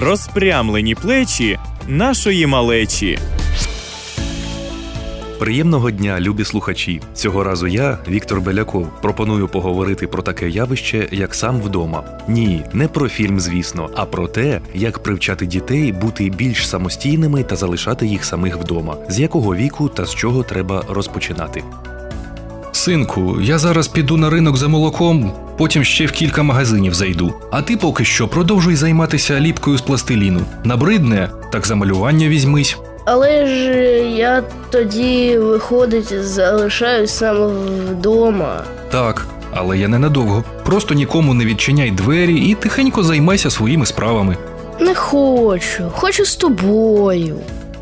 розпрямлені плечі нашої малечі. Приємного дня, любі слухачі. Цього разу я, Віктор Беляков, пропоную поговорити про таке явище, як сам вдома. Ні, не про фільм, звісно, а про те, як привчати дітей бути більш самостійними та залишати їх самих вдома, з якого віку та з чого треба розпочинати. Синку, я зараз піду на ринок за молоком, потім ще в кілька магазинів зайду. А ти поки що продовжуй займатися ліпкою з пластиліну. Набридне, так за малювання візьмись. Але ж я тоді, виходить, залишаюсь саме вдома. Так, але я ненадовго. Просто нікому не відчиняй двері і тихенько займайся своїми справами. Не хочу, хочу з тобою.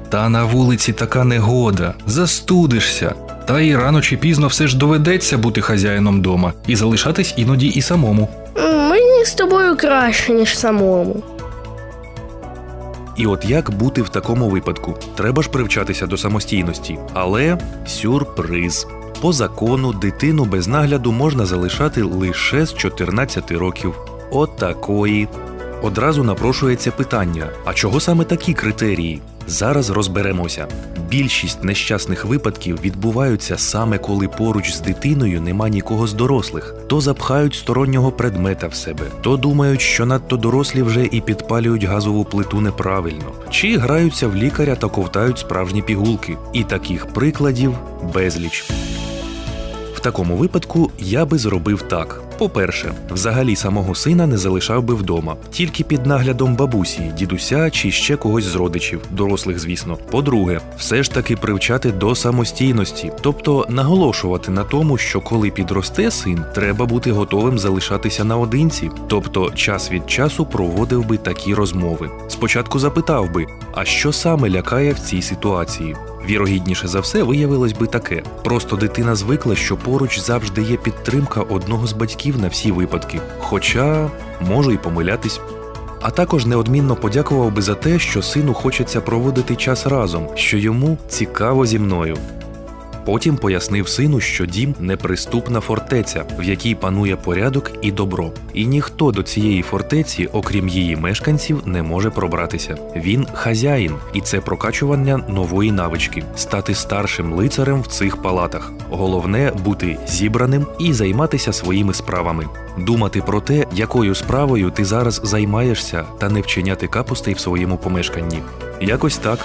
Та на вулиці така негода, застудишся. Та й рано чи пізно все ж доведеться бути хазяїном дома і залишатись іноді і самому. Мені з тобою краще, ніж самому. І от як бути в такому випадку? Треба ж привчатися до самостійності, але сюрприз. По закону дитину без нагляду можна залишати лише з 14 років. Отакої. Одразу напрошується питання: а чого саме такі критерії? Зараз розберемося. Більшість нещасних випадків відбуваються саме коли поруч з дитиною нема нікого з дорослих, то запхають стороннього предмета в себе, то думають, що надто дорослі вже і підпалюють газову плиту неправильно, чи граються в лікаря та ковтають справжні пігулки. І таких прикладів безліч. В такому випадку я би зробив так: по-перше, взагалі самого сина не залишав би вдома, тільки під наглядом бабусі, дідуся чи ще когось з родичів, дорослих, звісно. По-друге, все ж таки привчати до самостійності, тобто наголошувати на тому, що коли підросте син, треба бути готовим залишатися наодинці, тобто час від часу проводив би такі розмови. Спочатку запитав би, а що саме лякає в цій ситуації. Вірогідніше за все виявилось би таке: просто дитина звикла, що поруч завжди є підтримка одного з батьків на всі випадки, хоча можу і помилятись. А також неодмінно подякував би за те, що сину хочеться проводити час разом, що йому цікаво зі мною. Потім пояснив сину, що дім неприступна фортеця, в якій панує порядок і добро, і ніхто до цієї фортеці, окрім її мешканців, не може пробратися. Він хазяїн, і це прокачування нової навички стати старшим лицарем в цих палатах. Головне бути зібраним і займатися своїми справами, думати про те, якою справою ти зараз займаєшся, та не вчиняти капустей в своєму помешканні. Якось так.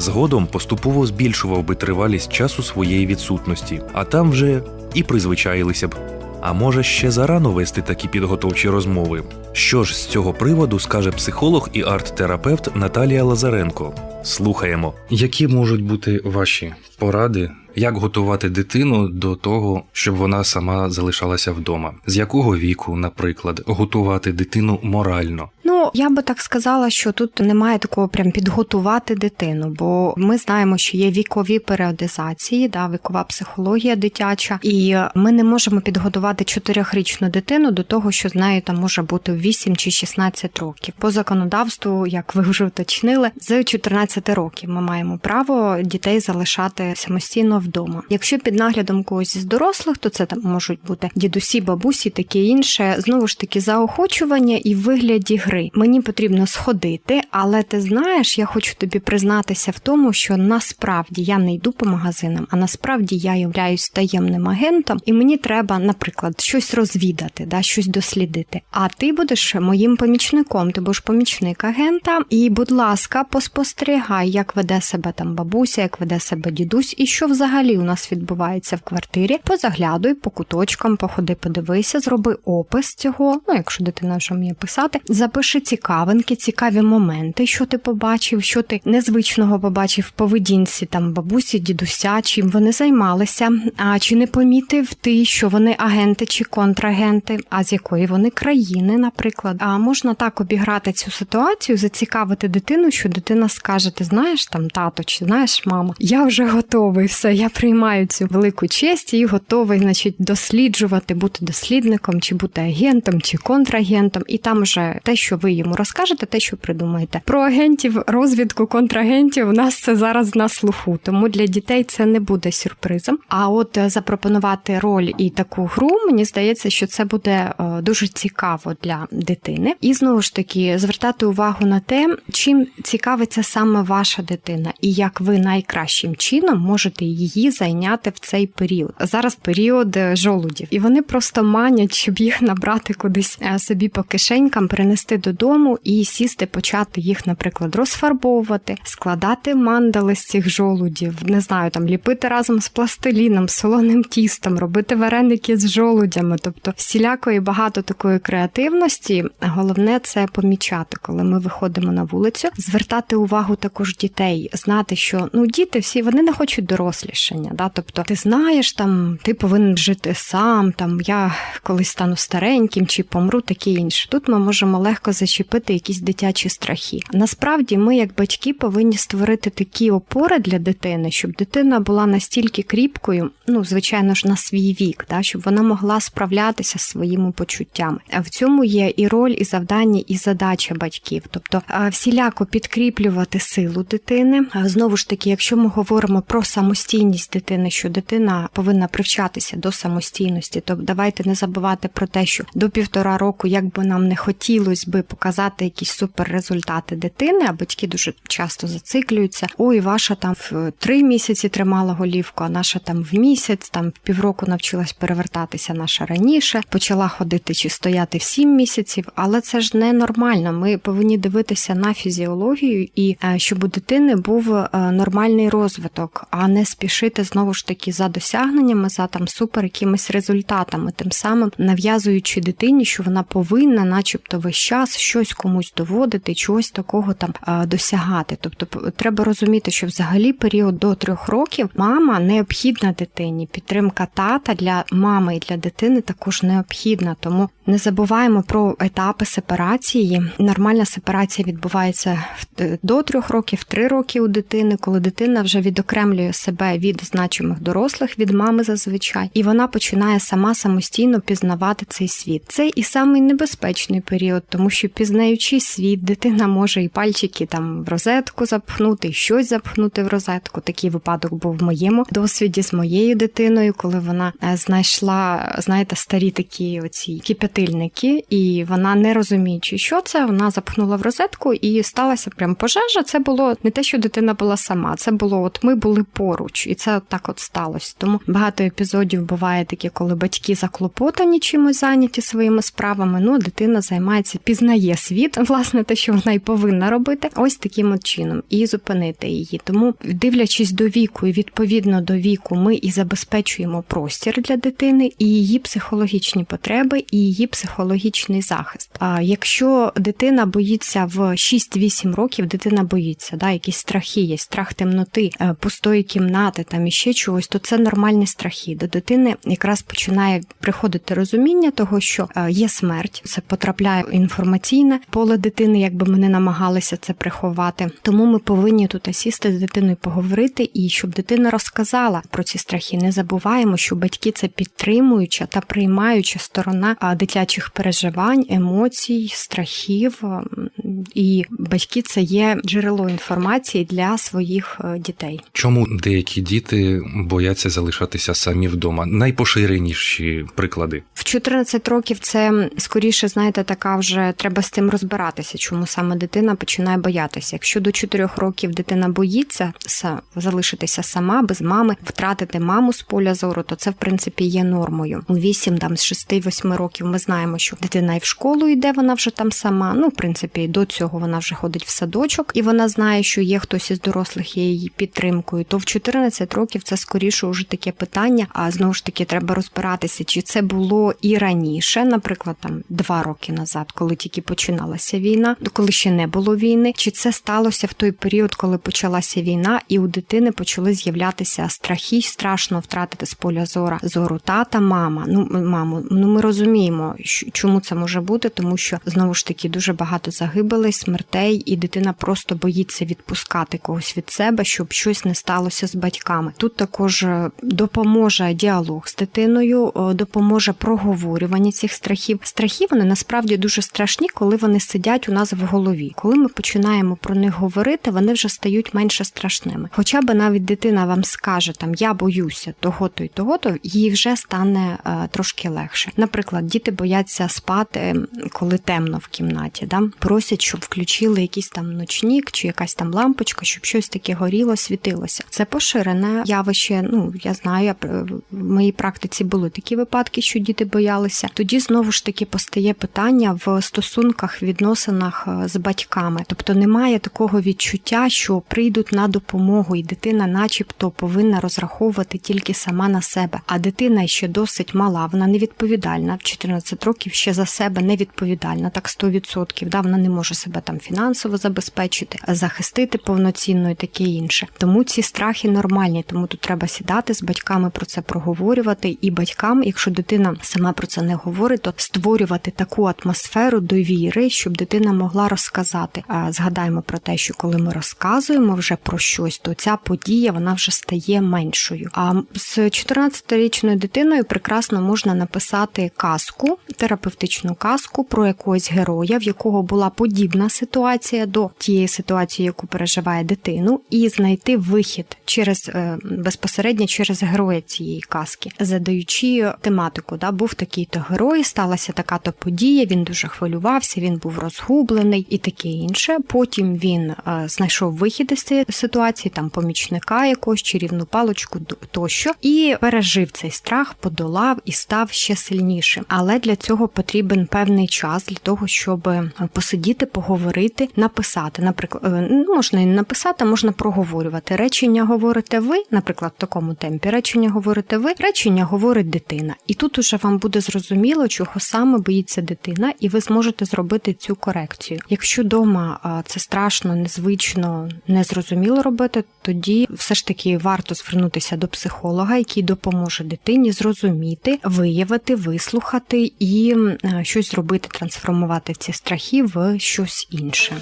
Згодом поступово збільшував би тривалість часу своєї відсутності, а там вже і призвичаїлися б. А може ще зарано вести такі підготовчі розмови. Що ж з цього приводу скаже психолог і арт-терапевт Наталія Лазаренко? Слухаємо. Які можуть бути ваші поради, як готувати дитину до того, щоб вона сама залишалася вдома? З якого віку, наприклад, готувати дитину морально? Ну, я би так сказала, що тут немає такого прям підготувати дитину, бо ми знаємо, що є вікові періодизації, да, вікова психологія дитяча, і ми не можемо підготувати чотирьохрічну дитину до того, що з нею там може бути 8 чи 16 років. По законодавству, як ви вже уточнили, з 14 років ми маємо право дітей залишати самостійно вдома. Якщо під наглядом когось із дорослих, то це там можуть бути дідусі, бабусі, таке інше. Знову ж таки, заохочування і вигляді гри. Мені потрібно сходити, але ти знаєш, я хочу тобі признатися в тому, що насправді я не йду по магазинам, а насправді я являюсь таємним агентом, і мені треба, наприклад, щось розвідати, да, щось дослідити. А ти будеш моїм помічником, ти будеш помічник агента. І, будь ласка, поспостерігай, як веде себе там бабуся, як веде себе дідусь, і що взагалі у нас відбувається в квартирі. Позаглядуй по куточкам, походи, подивися, зроби опис цього. Ну, якщо дитина вже вміє писати, запиши цікавинки, цікаві моменти, що ти побачив, що ти незвичного побачив в поведінці там бабусі, дідуся, чим вони займалися. А чи не помітив ти, що вони агенти чи контрагенти, а з якої вони країни, наприклад? А можна так обіграти цю ситуацію, зацікавити дитину, що дитина скаже: Ти знаєш там тато, чи знаєш, мама, я вже готовий, все, я приймаю цю велику честь і готовий, значить, досліджувати, бути дослідником, чи бути агентом, чи контрагентом, і там вже те, що ви йому розкажете те, що придумаєте. Про агентів, розвідку, контрагентів у нас це зараз на слуху, тому для дітей це не буде сюрпризом. А от е, запропонувати роль і таку гру, мені здається, що це буде е, дуже цікаво для дитини. І знову ж таки звертати увагу на те, чим цікавиться саме ваша дитина, і як ви найкращим чином можете її зайняти в цей період. Зараз період е, жолудів, і вони просто манять, щоб їх набрати кудись собі по кишенькам, принести додому і сісти, почати їх, наприклад, розфарбовувати, складати мандали з цих жолудів, не знаю, там ліпити разом з пластиліном, солоним тістом, робити вареники з жолудями, тобто всілякої багато такої креативності. Головне це помічати, коли ми виходимо на вулицю, звертати увагу також дітей, знати, що ну діти всі вони не хочуть дорослішання. Да? Тобто, ти знаєш, там ти повинен жити сам, там я колись стану стареньким чи помру, таке інше. Тут ми можемо легко зачепити якісь дитячі страхи. Насправді, ми, як батьки, повинні створити такі опори для дитини, щоб дитина була настільки кріпкою, ну звичайно ж, на свій вік, да? щоб вона могла справлятися з своїми почуттями. В цьому є і роль, і завдання, і задача батьків, тобто всіляко підкріплювати силу дитини. Знову ж таки, якщо ми говоримо про самостійність дитини, що дитина повинна привчатися до самостійності, то давайте не забувати про те, що до півтора року, як би нам не хотілося би показати якісь суперрезультати дитини, а батьки дуже часто зациклюються. Ой, ваша там в три місяці тримала голівку, а наша там в місяць, там в півроку навчилась перевертатися наша раніше, почала ходити чи стояти в сім місяців, але це ж не нормально. Ми повинні дивитися на фізіологію і е, щоб у дитини був е, нормальний розвиток, а не спішити знову ж таки за досягненнями, за там супер якимись результатами, тим самим нав'язуючи дитині, що вона повинна, начебто, весь час щось комусь доводити, чогось такого там досягати. Тобто треба розуміти, що взагалі період до трьох років мама необхідна дитині. Підтримка тата для мами і для дитини також необхідна. Тому не забуваємо про етапи сепарації. Нормальна сепарація відбувається е, до трьох років, три роки у дитини, коли дитина вже відокремлює себе від значимих дорослих, від мами зазвичай, і вона починає сама самостійно пізнавати цей світ. Це і самий небезпечний період, тому що пізнаючи світ, дитина може і пальчики там в розетку запхнути, і щось запхнути в розетку. Такий випадок був в моєму досвіді з моєю дитиною, коли вона е, знайшла, знаєте, старі такі оці кипятильники, і вона не розуміючи, що це, вона запхнула в розетку і сталася прям пожежа. Це було не те, що дитина була сама, це було от ми були поруч, і це так от сталося. Тому багато епізодів буває такі, коли батьки заклопотані чимось зайняті своїми справами. Ну, дитина займається, пізнає світ, власне, те, що вона й повинна робити, ось таким от чином, і зупинити її. Тому, дивлячись до віку і відповідно до віку, ми і забезпечуємо простір для дитини, і її психологічні потреби, і її психологічний захист. А якщо дитина боїться в 6-8 років, дитина боїться, да, якісь страхи є, страх темноти, е, пустої кімнати, там іще чогось, то це нормальні страхи. До дитини якраз починає приходити розуміння того, що е, є смерть, це потрапляє в інформаційне поле дитини, якби ми не намагалися це приховати. Тому ми повинні тут сісти з дитиною поговорити, і щоб дитина розказала про ці страхи. Не забуваємо, що батьки це підтримуюча та приймаюча сторона дитячих переживань, емоцій, страхів. І батьки це є джерело інформації для своїх е, дітей. Чому деякі діти бояться залишатися самі вдома? Найпоширеніші приклади. В 14 років це скоріше, знаєте, така вже треба з цим розбиратися, чому саме дитина починає боятися. Якщо до 4 років дитина боїться залишитися сама без мами, втратити маму з поля зору, то це в принципі є нормою. У 8, там з 6-8 років ми знаємо, що дитина і в школу йде, вона вже там сама. Ну, в принципі, до цього вона вже ходить в садочок, і вона знає, що є хтось із дорослих є її підтримкою. То в 14 років це скоріше уже таке питання. А знову ж таки, треба розбиратися, чи це було і раніше, наприклад, там два роки назад, коли тільки починалася війна, коли ще не було війни, чи це сталося в той період, коли почалася війна, і у дитини почали з'являтися страхи, страшно втратити з поля зора зору тата, мама. Ну, маму, ну ми розуміємо, чому це може бути, тому що знову ж таки дуже багато загибелей, смертей, і дитина просто боїться відпускати когось від себе, щоб щось не сталося з батьками. Тут також е, допоможе діалог з дитиною, допоможе проговорювання цих страхів. Страхи вони насправді дуже страшні, коли коли вони сидять у нас в голові. Коли ми починаємо про них говорити, вони вже стають менше страшними. Хоча б навіть дитина вам скаже там я боюся того-то і того-то, їй вже стане е, трошки легше. Наприклад, діти бояться спати, коли темно в кімнаті. Да? Просять, щоб включили якийсь там ночнік чи якась там лампочка, щоб щось таке горіло, світилося. Це поширене явище. Ну я знаю, я в моїй практиці були такі випадки, що діти боялися. Тоді знову ж таки постає питання в стосунках, відносинах е, з батьками. Тобто немає такого відчуття, що прийдуть на допомогу, і дитина, начебто, повинна розраховувати тільки сама на себе. А дитина ще досить мала, вона невідповідальна. В 14 років ще за себе невідповідальна, так 100%. Да, вона не може себе там фінансово забезпечити, захистити повноцінно і таке інше. Тому ці страхи нормальні. Тому тут треба сідати з батьками про це проговорювати. І батькам, якщо дитина сама про це не говорить, то створювати таку атмосферу довіри, щоб дитина могла розказати. Згадаємо про те, що коли ми розказуємо вже про щось, то ця подія вона вже стає меншою. А з 14-річною дитиною прекрасно можна написати казку, терапевтичну казку про якогось героя, в якого була подібна ситуація до тієї ситуації, яку переживає дитину, і знайти вихід через е, безпосередньо через героя цієї казки, задаючи тематику. Да, був такий то герой, сталася така то подія. Він дуже хвилювався, він був розгублений і таке інше. Потім він е, знайшов вихід із цієї ситуації, там помічника якогось чарівну паличку д- тощо, і пережив цей страх, подолав і став ще сильнішим. Але для цього потрібен певний час для того, щоб е, посидіти, поговорити, написати. Наприклад, е, ну, можна і написати, можна проговорювати. Речення говорите ви, наприклад, в такому темпі. Речення говорите ви, речення говорить дитина. І тут уже вам буде зрозуміло, чого саме боїться дитина, і ви зможете зробити цю корекцію. Якщо вдома це страшно, незвично, незрозуміло робити, тоді все ж таки варто звернутися до психолога, який допоможе дитині зрозуміти, виявити, вислухати і щось зробити, трансформувати ці страхи в щось інше.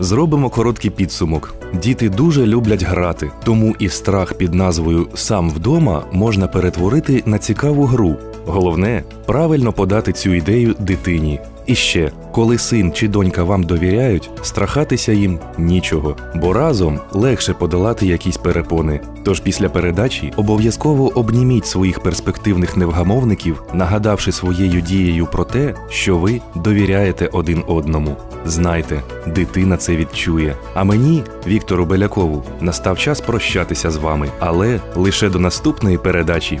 Зробимо короткий підсумок. Діти дуже люблять грати, тому і страх під назвою Сам вдома можна перетворити на цікаву гру. Головне правильно подати цю ідею дитині. І ще, коли син чи донька вам довіряють, страхатися їм нічого, бо разом легше подолати якісь перепони. Тож після передачі обов'язково обніміть своїх перспективних невгамовників, нагадавши своєю дією про те, що ви довіряєте один одному. Знайте, дитина це відчує. А мені, Віктору Белякову, настав час прощатися з вами, але лише до наступної передачі.